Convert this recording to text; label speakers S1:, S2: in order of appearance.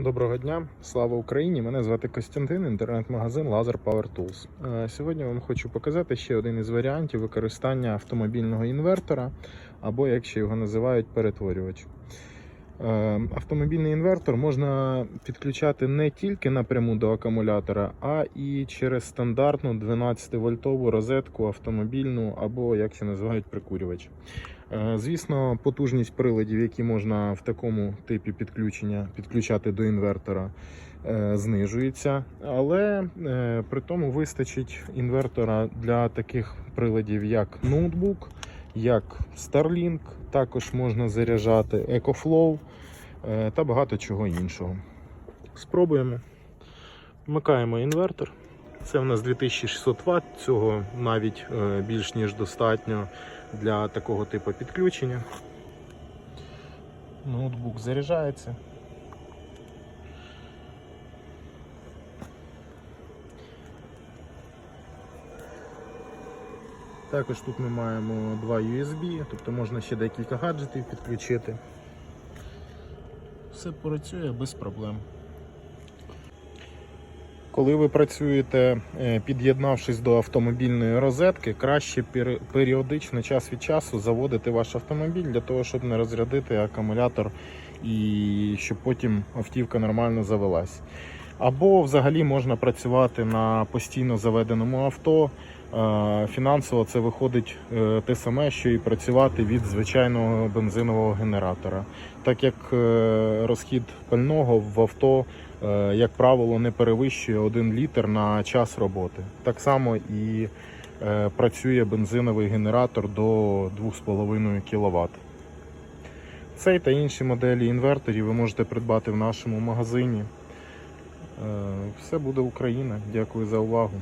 S1: Доброго дня, слава Україні! Мене звати Костянтин, інтернет-магазин Laser Power Tools. Сьогодні вам хочу показати ще один із варіантів використання автомобільного інвертора, або як ще його називають, перетворювач. Е, Автомобільний інвертор можна підключати не тільки напряму до акумулятора, а і через стандартну 12-вольтову розетку автомобільну, або як ще називають прикурювач. Е, Звісно, потужність приладів, які можна в такому типі підключення підключати до інвертора, е, знижується, але е, при тому вистачить інвертора для таких приладів, як ноутбук, як Starlink, також можна заряджати EcoFlow е, та багато чого іншого. Спробуємо. Вмикаємо інвертор. Це в нас 2600 Вт, цього навіть е, більш ніж достатньо для такого типу підключення. Ноутбук заряджається. Також тут ми маємо два USB, тобто можна ще декілька гаджетів підключити. Все працює без проблем. Коли ви працюєте, е, під'єднавшись до автомобільної розетки, краще періодично час від часу заводити ваш автомобіль для того, щоб не розрядити акумулятор і щоб потім автівка нормально завелась. Або взагалі можна працювати на постійно заведеному авто. Фінансово це виходить е, те саме, що і працювати від звичайного бензинового генератора, так як е, розхід пального в авто е, як правило, не перевищує 1 літр на час роботи. Так само і працює бензиновий генератор до 2,5 кВт. Цей та інші моделі інверторів ви можете придбати в нашому магазині. Все буде Україна. Дякую за увагу.